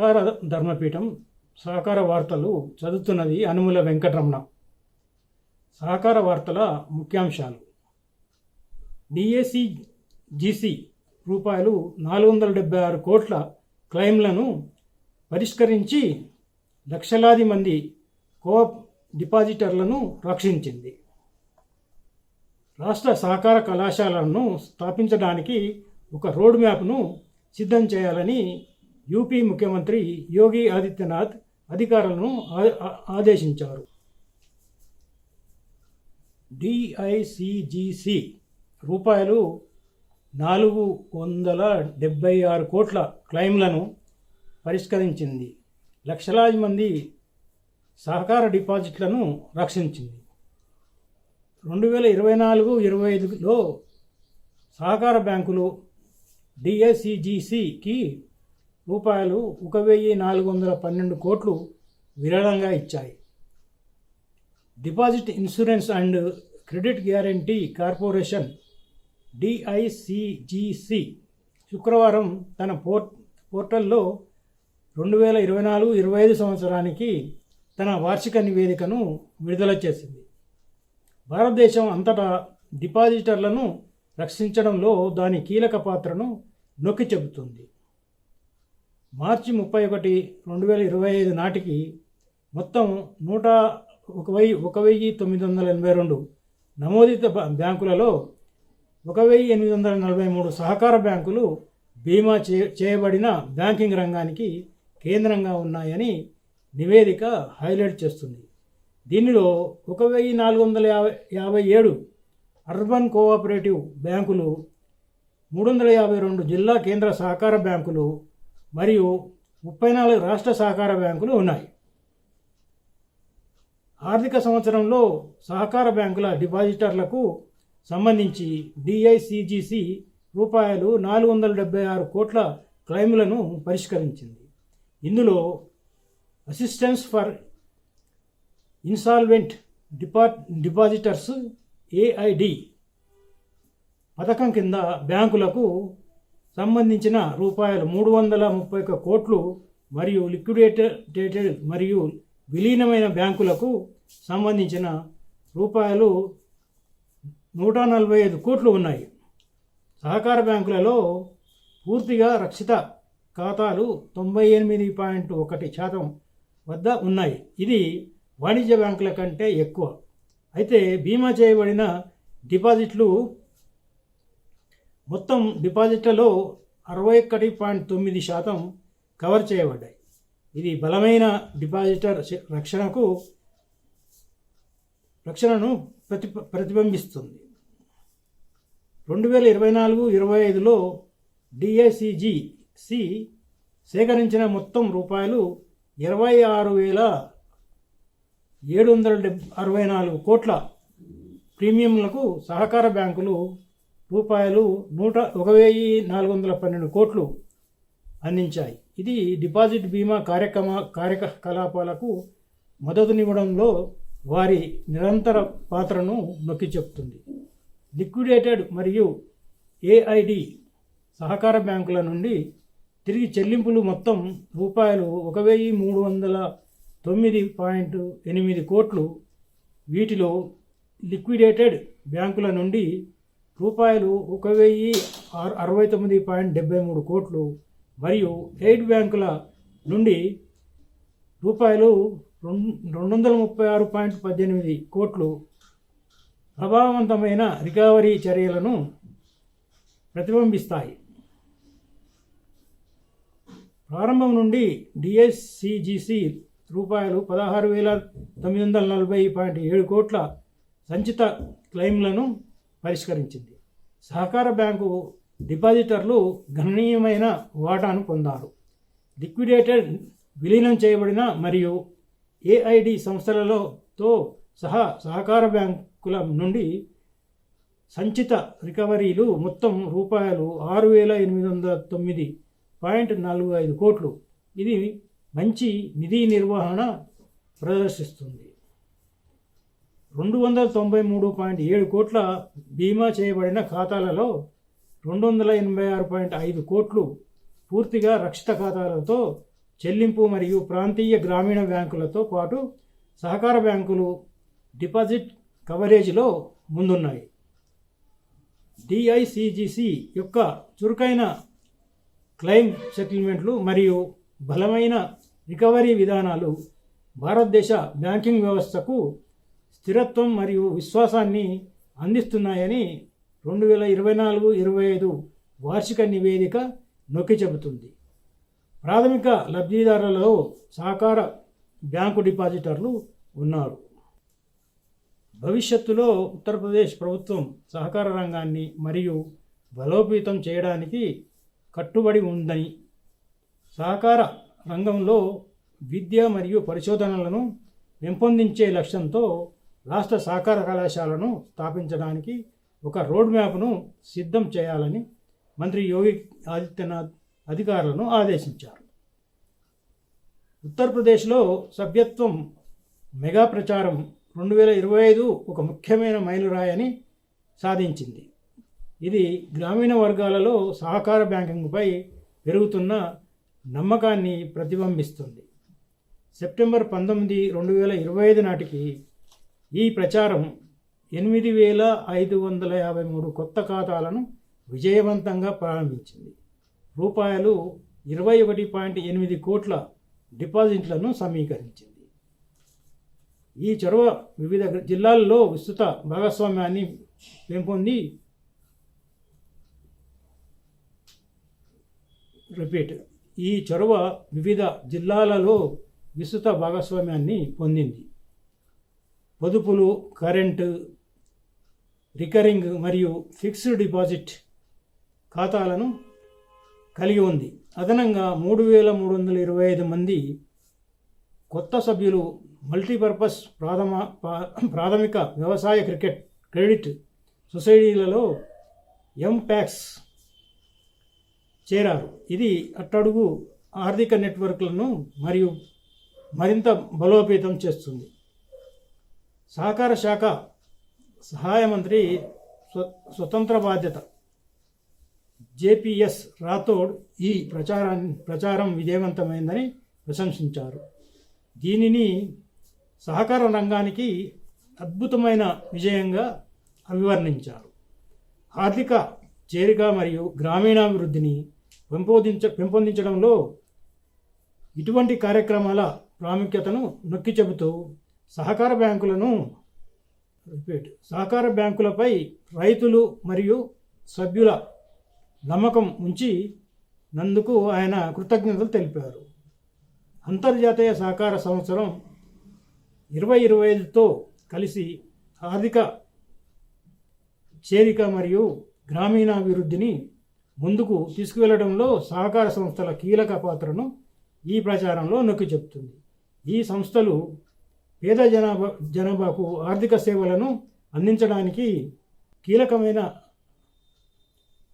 సహకార ధర్మపీఠం సహకార వార్తలు చదువుతున్నది అనుముల వెంకటరమణ. సహకార వార్తల ముఖ్యాంశాలు. డిఏసి జీసీ రూపాయలు నాలుగు వందల డెబ్బై ఆరు కోట్ల క్లెయిమ్లను పరిష్కరించి లక్షలాది మంది కోఆప్ డిపాజిటర్లను రక్షించింది. రాష్ట్ర సహకార కళాశాలలను స్థాపించడానికి ఒక రోడ్ మ్యాప్ను సిద్ధం చేయాలని యూపీ ముఖ్యమంత్రి యోగి ఆదిత్యనాథ్ అధికారులను ఆ- ఆదేశించారు. డిఐసిజిసి రూపాయలు నాలుగు వందల డెబ్బై ఆరు కోట్ల క్లెయిమ్లను పరిష్కరించింది. లక్షలాది మంది సహకార డిపాజిట్లను రక్షించింది. రెండు వేల ఇరవై నాలుగు ఇరవై ఐదులో సహకార బ్యాంకులు డిఎస్సిజిసికి రూపాయలు ఒక వెయ్యి నాలుగు వందల పన్నెండు కోట్లు విరాళంగా ఇచ్చాయి. Deposit insurance and credit guarantee corporation DICGC శుక్రవారం తన పోర్ట్ పోర్టల్లో రెండు వేల ఇరవై నాలుగు ఇరవై ఐదు సంవత్సరానికి తన వార్షిక నివేదికను విడుదల చేసింది. భారతదేశం అంతటా డిపాజిటర్లను రక్షించడంలో దాని కీలక పాత్రను నొక్కి చెబుతుంది. మార్చి ముప్పై ఒకటి రెండు వేల ఇరవై ఐదు నాటికి మొత్తం నూట ఒక వెయ్యి ఒక వెయ్యి తొమ్మిది వందల ఎనభై రెండు నమోదిత బ్యాంకులలో ఒక వెయ్యి ఎనిమిది వందల నలభై మూడు సహకార బ్యాంకులు బీమా చే చేయబడిన బ్యాంకింగ్ రంగానికి కేంద్రంగా ఉన్నాయని నివేదిక హైలైట్ చేస్తుంది. దీనిలో ఒక వెయ్యి నాలుగు వందల యాభై యాభై ఏడు అర్బన్ కోఆపరేటివ్ బ్యాంకులు మూడు వందల యాభై రెండు జిల్లా కేంద్ర సహకార బ్యాంకులు మరియు ముప్పై నాలుగు రాష్ట్ర సహకార బ్యాంకులు ఉన్నాయి. ఆర్థిక సంవత్సరంలో సహకార బ్యాంకుల డిపాజిటర్లకు సంబంధించి డిఐసిజిసి రూపాయలు నాలుగు వందల డెబ్బై ఆరు కోట్ల క్లెయిమ్లను పరిష్కరించింది. ఇందులో అసిస్టెన్స్ ఫర్ ఇన్సాల్వెంట్ డిపా డిపాజిటర్స్ ఏఐడి పథకం కింద బ్యాంకులకు సంబంధించిన రూపాయలు మూడు వందల ముప్పై ఒక్క కోట్లు మరియు లిక్విడేటెడ్ మరియు విలీనమైన బ్యాంకులకు సంబంధించిన రూపాయలు నూట నలభై ఐదు కోట్లు ఉన్నాయి. సహకార బ్యాంకులలో పూర్తిగా రక్షిత ఖాతాలు తొంభై ఎనిమిది పాయింట్ ఒకటి శాతం వద్ద ఉన్నాయి. ఇది వాణిజ్య బ్యాంకుల కంటే ఎక్కువ. అయితే బీమా చేయబడిన డిపాజిట్లు మొత్తం డిపాజిట్లలో అరవై ఒకటి పాయింట్ తొమ్మిది శాతం కవర్ చేయబడ్డాయి. ఇది బలమైన డిపాజిటర్ రక్షణకు రక్షణను ప్రతి ప్రతిబింబిస్తుంది. రెండు వేల ఇరవై నాలుగు ఇరవై ఐదులో డిఐసిజిసి సేకరించిన మొత్తం రూపాయలు ఇరవై ఆరు వేల ఏడు వందల డెబ్ అరవై నాలుగు కోట్ల ప్రీమియంలకు సహకార బ్యాంకులు రూపాయలు నూట ఒక వెయ్యి నాలుగు వందల పన్నెండు కోట్లు అందించాయి. ఇది డిపాజిట్ బీమా కార్యక్రమ కార్యకలాపాలకు మద్దతునివ్వడంలో వారి నిరంతర పాత్రను నొక్కి చెప్తుంది. లిక్విడేటెడ్ మరియు ఏఐడి సహకార బ్యాంకుల నుండి తిరిగి చెల్లింపులు మొత్తం రూపాయలు ఒక వెయ్యి మూడు వందల తొమ్మిది పాయింట్ ఎనిమిది కోట్లు. వీటిలో లిక్విడేటెడ్ బ్యాంకుల నుండి రూపాయలు ఒక వెయ్యి ఆరు- అరవై తొమ్మిది పాయింట్ డెబ్బై మూడు కోట్లు మరియు ఎయిడ్ బ్యాంకుల నుండి రూపాయలు రెండు రెండు వందల ముప్పై ఆరు పాయింట్ పద్దెనిమిది కోట్లు ప్రభావవంతమైన రికవరీ చర్యలను ప్రతిబింబిస్తాయి. ప్రారంభం నుండి డిఎస్సిజిసి రూపాయలు పదహారు వేల తొమ్మిది వందల నలభై పాయింట్ ఏడు కోట్ల సంచిత క్లెయిమ్లను పరిష్కరించింది. సహకార బ్యాంకు డిపాజిటర్లు గణనీయమైన వాటాను పొందారు. లిక్విడేటెడ్ విలీనం చేయబడిన మరియు ఏఐడి సంస్థలలోతో సహా సహకార బ్యాంకుల నుండి సంచిత రికవరీలు మొత్తం రూపాయలు ఆరు వేల ఎనిమిది వందల తొమ్మిది పాయింట్ నాలుగు ఐదు కోట్లు. ఇది మంచి నిధి నిర్వహణ ప్రదర్శిస్తుంది. రెండు వందల తొంభై మూడు పాయింట్ ఏడు కోట్ల బీమా చేయబడిన ఖాతాలలో రెండు వందల ఎనభై ఆరు పాయింట్ ఐదు కోట్లు పూర్తిగా రక్షిత ఖాతాలతో చెల్లింపు మరియు ప్రాంతీయ గ్రామీణ బ్యాంకులతో పాటు సహకార బ్యాంకులు డిపాజిట్ కవరేజ్లో ముందున్నాయి. డిఐసిజిసి యొక్క చురుకైన క్లెయిమ్ సెటిల్మెంట్లు మరియు బలమైన రికవరీ విధానాలు భారతదేశ బ్యాంకింగ్ వ్యవస్థకు స్థిరత్వం మరియు విశ్వాసాన్ని అందిస్తున్నాయని రెండు వేల ఇరవై నాలుగు ఇరవై ఐదు వార్షిక నివేదిక నొక్కి చెబుతుంది. ప్రాథమిక లబ్ధిదారులలో సహకార బ్యాంకు డిపాజిటర్లు ఉన్నారు. భవిష్యత్తులో ఉత్తరప్రదేశ్ ప్రభుత్వం సహకార రంగాన్ని మరియు బలోపేతం చేయడానికి కట్టుబడి ఉందని సహకార రంగంలో విద్య మరియు పరిశోధనలను పెంపొందించే లక్ష్యంతో రాష్ట్ర సహకార కళాశాలను స్థాపించడానికి ఒక రోడ్ మ్యాప్ను సిద్ధం చేయాలని మంత్రి యోగి ఆదిత్యనాథ్ అధికారులను ఆదేశించారు. ఉత్తరప్రదేశ్లో సభ్యత్వం మెగా ప్రచారం రెండు వేల ఇరవై ఐదు ఒక ముఖ్యమైన మైలురాయని సాధించింది. ఇది గ్రామీణ వర్గాలలో సహకార బ్యాంకింగ్పై పెరుగుతున్న నమ్మకాన్ని ప్రతిబింబిస్తుంది. సెప్టెంబర్ పంతొమ్మిది రెండు వేల ఇరవై ఐదు నాటికి ఈ ప్రచారం ఎనిమిది వేల ఐదు వందల యాభై మూడు కొత్త ఖాతాలను విజయవంతంగా ప్రారంభించింది. రూపాయలు ఇరవై ఒకటి పాయింట్ ఎనిమిది కోట్ల డిపాజిట్లను సమీకరించింది. ఈ చొరవ వివిధ జిల్లాల్లో విస్తృత భాగస్వామ్యాన్ని పెంపొంది రిపీట్. ఈ చొరవ వివిధ జిల్లాలలో విస్తృత భాగస్వామ్యాన్ని పొందింది. పొదుపులు కరెంటు రికరింగ్ మరియు ఫిక్స్డ్ డిపాజిట్ ఖాతాలను కలిగి ఉంది. అదనంగా మూడు వేల మూడు వందల ఇరవై ఐదు మంది కొత్త సభ్యులు మల్టీపర్పస్ ప్రాథమ ప్రాథమిక వ్యవసాయ క్రికెట్ క్రెడిట్ సొసైటీలలో ఎంప్యాక్స్ చేరారు. ఇది అట్టడుగు ఆర్థిక నెట్వర్క్లను మరియు మరింత బలోపేతం చేస్తుంది. సహకార శాఖ సహాయ మంత్రి స్వ స్వతంత్ర బాధ్యత. జేపీఎస్ రాథోడ్ ఈ ప్రచారాన్ని ప్రచారం విజయవంతమైందని ప్రశంసించారు. దీనిని సహకార రంగానికి అద్భుతమైన విజయంగా అభివర్ణించారు. ఆర్థిక చేరిక మరియు గ్రామీణాభివృద్ధిని పెంపొందించ పెంపొందించడంలో ఇటువంటి కార్యక్రమాల ప్రాముఖ్యతను నొక్కి చెబుతూ సహకార బ్యాంకులను రిపీట్ సహకార బ్యాంకులపై రైతులు మరియు సభ్యుల నమ్మకం ఉంచి నందుకు ఆయన కృతజ్ఞతలు తెలిపారు. అంతర్జాతీయ సహకార సంవత్సరం ఇరవై ఇరవై ఐదుతో కలిసి ఆర్థిక చేరిక మరియు గ్రామీణాభివృద్ధిని ముందుకు తీసుకువెళ్ళడంలో సహకార సంస్థల కీలక పాత్రను ఈ ప్రచారంలో నొక్కి చెప్తుంది. ఈ సంస్థలు పేద జనాభా జనాభాకు ఆర్థిక సేవలను అందించడానికి కీలకమైన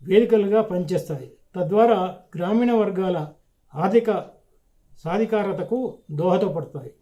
వేదికలుగా పనిచేస్తాయి. తద్వారా గ్రామీణ వర్గాల ఆర్థిక సాధికారతకు దోహదపడతాయి.